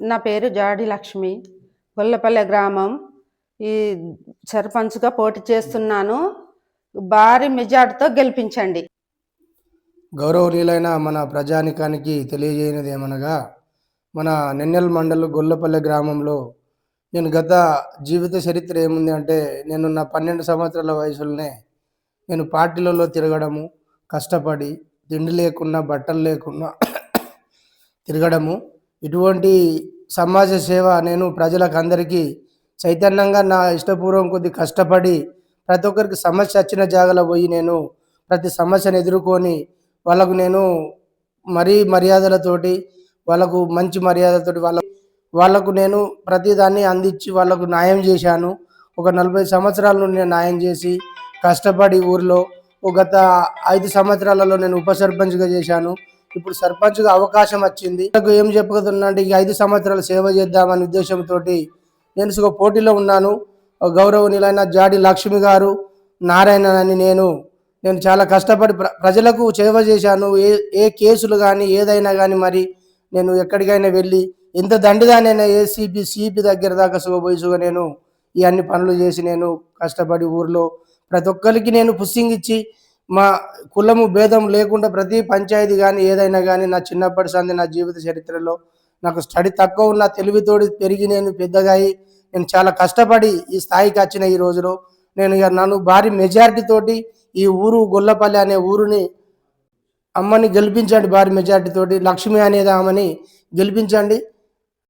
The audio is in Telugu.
నా పేరు జాడి లక్ష్మి. గొల్లపల్లె గ్రామం. ఈ సర్పంచ్గా పోటీ చేస్తున్నాను. భారీ మెజార్టీతో గెలిపించండి. గౌరవనీయులైన మన ప్రజానికానికి తెలియజేయనిది ఏమనగా మన నెన్నెల్ మండలం గొల్లపల్లె గ్రామంలో నేను గత జీవిత చరిత్ర ఏముంది అంటే నేను నా పన్నెండు సంవత్సరాల వయసులోనే నేను పార్టీలలో తిరగడము కష్టపడి తిండి లేకున్నా బట్టలు లేకున్నా తిరగడము ఇటువంటి సమాజ సేవ నేను ప్రజలకు అందరికీ చైతన్యంగా నా ఇష్టపూర్వం కొద్ది కష్టపడి ప్రతి ఒక్కరికి సమస్య వచ్చిన జాగలో పోయి నేను ప్రతి సమస్యను ఎదుర్కొని వాళ్ళకు నేను మరీ మర్యాదలతోటి వాళ్ళకు మంచి మర్యాదతోటి వాళ్ళ వాళ్ళకు నేను ప్రతిదాన్ని అందించి వాళ్ళకు న్యాయం చేశాను. ఒక నలభై సంవత్సరాల నుండి నేను న్యాయం చేసి కష్టపడి ఊర్లో ఒక గత ఐదు సంవత్సరాలలో నేను ఉప సర్పంచ్గా చేశాను. ఇప్పుడు సర్పంచ్గా అవకాశం వచ్చింది. నాకు ఏం చెప్పగలుగుతున్నా అంటే ఈ ఐదు సంవత్సరాలు సేవ చేద్దామనే ఉద్దేశంతో నేను ఒక పోటీలో ఉన్నాను. గౌరవనీయులైన జాడి లక్ష్మి గారు నారాయణ అని నేను నేను చాలా కష్టపడి ప్ర- ప్రజలకు సేవ చేశాను. ఏ ఏ కేసులు కానీ ఏదైనా కానీ మరి నేను ఎక్కడికైనా వెళ్ళి ఎంత దండిదానైనా ఏసీపీ సిపి దగ్గర దాకా సుగబోయిసుగా నేను ఈ అన్ని పనులు చేసి నేను కష్టపడి ఊర్లో ప్రతి ఒక్కరికి నేను పుస్సింగ్ ఇచ్చి మా కులము భేదం లేకుండా ప్రతి పంచాయతీ కానీ ఏదైనా కానీ నా చిన్నప్పటి సంది నా జీవిత చరిత్రలో నాకు స్టడీ తక్కువ ఉన్న తెలివితోడి పెరిగి నేను పెద్దగా అయి నేను చాలా కష్టపడి ఈ స్థాయికి వచ్చిన ఈ రోజులో నేను ఇక నన్ను భారీ మెజారిటీ తోటి ఈ ఊరు గొల్లపల్లి అనే ఊరిని అమ్మని గెలిపించండి భారీ మెజారిటీ తోటి లక్ష్మి అనేది ఆమెని గెలిపించండి.